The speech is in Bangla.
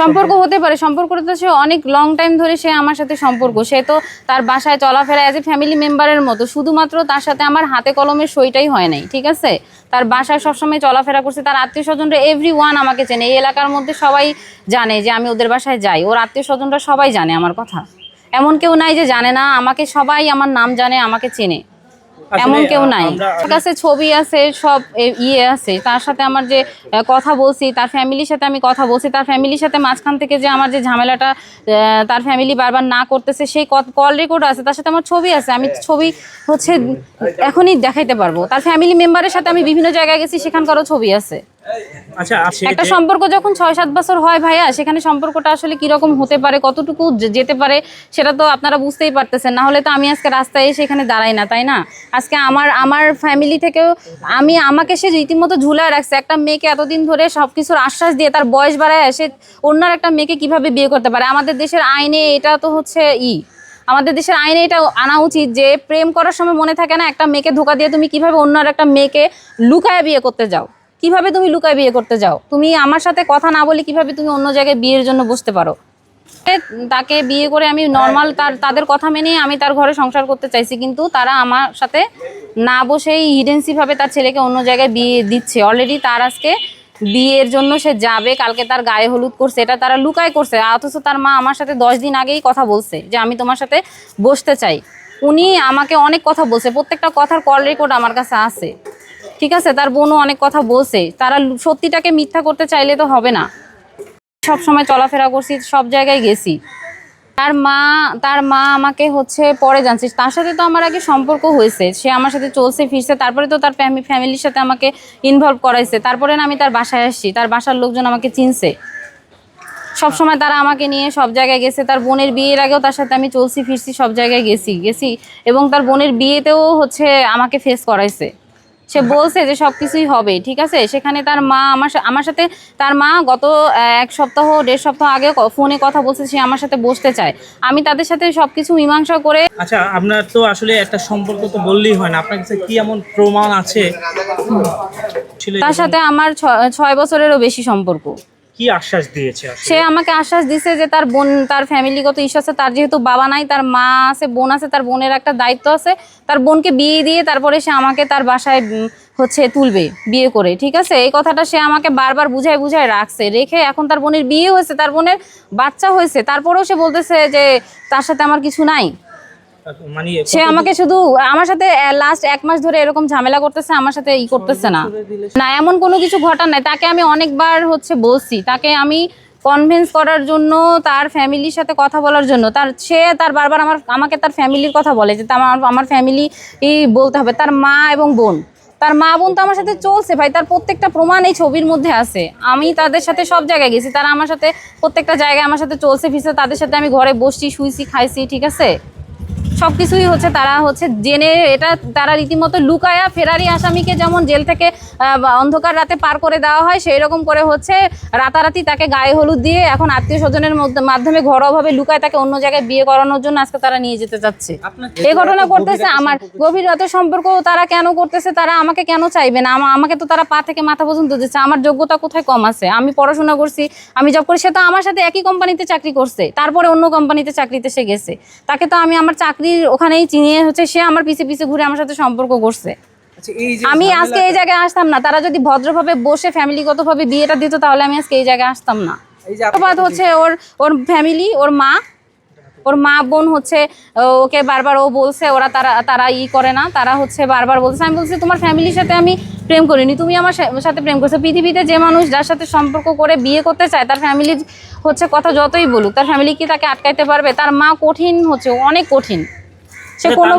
সম্পর্ক হতে পারে সম্পর্কটা তো সে অনেক লং টাইম ধরে সে আমার সাথে সম্পর্ক। সে তো তার বাসায় চলাফেরা অ্যাজ এ ফ্যামিলি মেম্বারের মতো, শুধুমাত্র তার সাথে আমার হাতে কলমের সইটাই হয় নাই, ঠিক আছে? তার বাসায় সবসময় চলাফেরা করছে, তার আত্মীয় স্বজনরা এভরি ওয়ান আমাকে চেনে, এই এলাকার মধ্যে সবাই জানে যে আমি ওদের বাসায় যাই, ওর আত্মীয় স্বজনরা সবাই জানে আমার কথা। এমন কেউ নাই যে জানে না, আমাকে সবাই আমার নাম জানে, আমাকে চেনে। এমন কেউ নাই। ঠিক আছে কাছে ছবি আছে সব ইয়ে আছে। তার সাথে আমার যে কথা বলছি তার ফ্যামিলির সাথে আমি কথা বলছি তার ফ্যামিলির সাথে মাঝখান থেকে যে আমার যে ঝামেলাটা তার ফ্যামিলি বারবার না করতেছে সেই কল রেকর্ড আছে তার সাথে আমার ছবি আছে। আমি ছবি হচ্ছে এখনই দেখাইতে পারব। তার ফ্যামিলি মেম্বারের সাথে আমি বিভিন্ন জায়গায় গেছি সেখানকারও ছবি আছে। আচ্ছা একটা সম্পর্ক যখন ছয় সাত বছর হয় ভাইয়া সেখানে সম্পর্কটা আসলে কীরকম হতে পারে কতটুকু যেতে পারে সেটা তো আপনারা বুঝতেই পারতেছেন। না হলে তো আমি আজকে রাস্তায় এসে এখানে দাঁড়াই না তাই না? আজকে আমার আমার ফ্যামিলি থেকেও আমি আমাকে সে রীতিমতো ঝুলায় রাখছে। একটা মেয়েকে এতদিন ধরে সব কিছুর আশ্বাস দিয়ে তার বয়স বাড়ায় এসে অন্যার একটা মেয়েকে কীভাবে বিয়ে করতে পারে? আমাদের দেশের আইনে এটা তো হচ্ছে ই। আমাদের দেশের আইনে এটা আনা উচিত যে প্রেম করার সময় মনে থাকে না একটা মেয়েকে ধোকা দিয়ে তুমি কীভাবে অন্য আর একটা মেয়েকে লুকায় বিয়ে করতে যাও। কীভাবে তুমি লুকায় বিয়ে করতে যাও? তুমি আমার সাথে কথা না বলে কীভাবে তুমি অন্য জায়গায় বিয়ের জন্য বসতে পারো? তাকে বিয়ে করে আমি নর্মাল তার, তাদের কথা মেনে আমি তার ঘরে সংসার করতে চাইছি, কিন্তু তারা আমার সাথে না বসেই হিডেন্সি ভাবে তার ছেলেকে অন্য জায়গায় বিয়ে দিচ্ছে। অলরেডি তার আজকে বিয়ের জন্য সে যাবে, কালকে তার গায়ে হলুদ করছে, এটা তারা লুকায় করছে। অথচ তার মা আমার সাথে দশ দিন আগেই কথা বলছে যে আমি তোমার সাথে বসতে চাই। উনি আমাকে অনেক কথা বলছে, প্রত্যেকটা কথার কল রেকর্ড আমার কাছে আছে। ঠিক আছে? তার বোনও অনেক কথা বলছে। তারা সত্যিটাকে মিথ্যা করতে চাইলে তো হবে না। সব সময় চলাফেরা করছি, সব জায়গায় গেছি। তার মা তার মা আমাকে হচ্ছে পরে জানছিস তার সাথে তো আমার আগে সম্পর্ক হয়েছে। সে আমার সাথে চলছে, ফিরছে। তারপরে তো তার ফ্যামিলির সাথে আমাকে ইনভলভ করাইছে। তারপরে না আমি তার বাসায় আসছি। তার বাসার লোকজন আমাকে চিনছে। সব সময় তারা আমাকে নিয়ে সব জায়গায় গেছে। তার বোনের বিয়ের আগেও তার সাথে আমি চলছি, ফিরছি, সব জায়গায় গেছি গেছি এবং তার বোনের বিয়েতেও হচ্ছে আমাকে ফেস করাইছে। সে বলছে যে সব কিছুই হবে ঠিক আছে? সেখানে তার মা আমার আমার সাথে তার মা গত এক সপ্তাহ দেড় সপ্তাহ আগে ফোনে কথা বলছে সে আমার সাথে বসতে চায়। আমি তাদের সাথে সব কিছু মীমাংসা করে আচ্ছা আপনার তো আসলে একটা সম্পর্ক তো বললেই হয় না। আপনার কাছে কি এমন প্রমাণ আছে? তার সাথে আমার ছয় বছরেরও বেশি সম্পর্ক। কি আশ্বাস দিয়েছে সে আমাকে আশ্বাস দিছে যে তার বোন, তার ফ্যামিলিগত ইস্যু আছে, তার যেহেতু বাবা নাই, তার মা আছে, বোন আছে, তার বোনের একটা দায়িত্ব আছে, তার বোনকে বিয়ে দিয়ে তারপরে সে আমাকে তার বাসায় হচ্ছে তুলবে, বিয়ে করে, ঠিক আছে? এই কথাটা সে আমাকে বারবার বুঝায় বুঝায় রাখছে, রেখে এখন তার বোনের বিয়ে হয়েছে, তার বোনের বাচ্চা হয়েছে, তারপরেও সে বলতেছে যে তার সাথে আমার কিছু নাই। মানে সে আমাকে শুধু আমার সাথে লাস্ট এক মাস ধরে এরকম ঝামেলা করতেছে আমার সাথে ই করতেছে না। না এমন কোনো কিছু ঘটার নাই। তাকে আমি অনেকবার হচ্ছে বলছি তাকে আমি কনভিন্স করার জন্য তার ফ্যামিলির সাথে কথা বলার জন্য তার সে তার বারবার আমার আমাকে তার ফ্যামিলির কথা বলে যে আমার আমার ফ্যামিলি বলতে হবে তার মা এবং বোন। তার মা বোন তো আমার সাথে চলছে ভাই তার প্রত্যেকটা প্রমাণ এই ছবির মধ্যে আছে। আমি তাদের সাথে সব জায়গায় গেছি তারা আমার সাথে প্রত্যেকটা জায়গায় আমার সাথে চলছে ফিরছে তাদের সাথে আমি ঘরে বসছি শুইছি খাইছি ঠিক আছে? সব কিছুই হচ্ছে তারা হচ্ছে জেনে এটা তারা রীতিমতো লুকায়া ফেরারি আসামিকে যেমন জেল থেকে অন্ধকার রাতে পার করে দেওয়া হয় সেই রকম করে হচ্ছে রাতারাতি তাকে গায়ে হলুদ দিয়ে এখন আত্মীয় স্বজনের মধ্যে মাধ্যমে ঘরোয়াভাবে লুকায় তাকে অন্য জায়গায় বিয়ে করানোর জন্য আজকে তারা নিয়ে যেতে চাচ্ছে এই ঘটনা করতেছে আমার গভীর রাতের সম্পর্ক তারা কেন করতেছে তারা আমাকে কেন চাইবে না? আমা- আমাকে তো তারা পা থেকে মাথা পর্যন্ত দিচ্ছে আমার যোগ্যতা কোথায় কম আছে? আমি পড়াশোনা করছি আমি জব করি সে তো আমার সাথে একই কোম্পানিতে চাকরি করছে তারপরে অন্য কোম্পানিতে চাকরিতে সে গেছে। তাকে তো আমি আমার চাকরির ওখানেই চিনিয়ে হচ্ছে সে আমার পিছে পিছে ঘুরে আমার সাথে সম্পর্ক করছে। আচ্ছা আমি আজকে এই জায়গায় আসতাম না। তারা যদি ভদ্রভাবে বসে ফ্যামিলিগত ভাবে বিয়েটা দিত তাহলে আমি আজকে এই জায়গায় আসতাম না। এই হচ্ছে ওর ওর ফ্যামিলি ওর মা ওর মা বোন হচ্ছে ওকে বারবার ও বলছে ওরা তারা তারা ই করে না। তারা হচ্ছে বারবার বলছে আমি বলছি তোমার ফ্যামিলির সাথে আমি প্রেম করিনি। তুমি আমার সাথে প্রেম করছ। পৃথিবীতে যে মানুষ যার সাথে সম্পর্ক করে বিয়ে করতে চায় তার ফ্যামিলি হচ্ছে কথা যতই বলুক তার ফ্যামিলি কি তাকে আটকাইতে পারবে? তার মা কঠিন হচ্ছে অনেক কঠিন। সে তার কোনো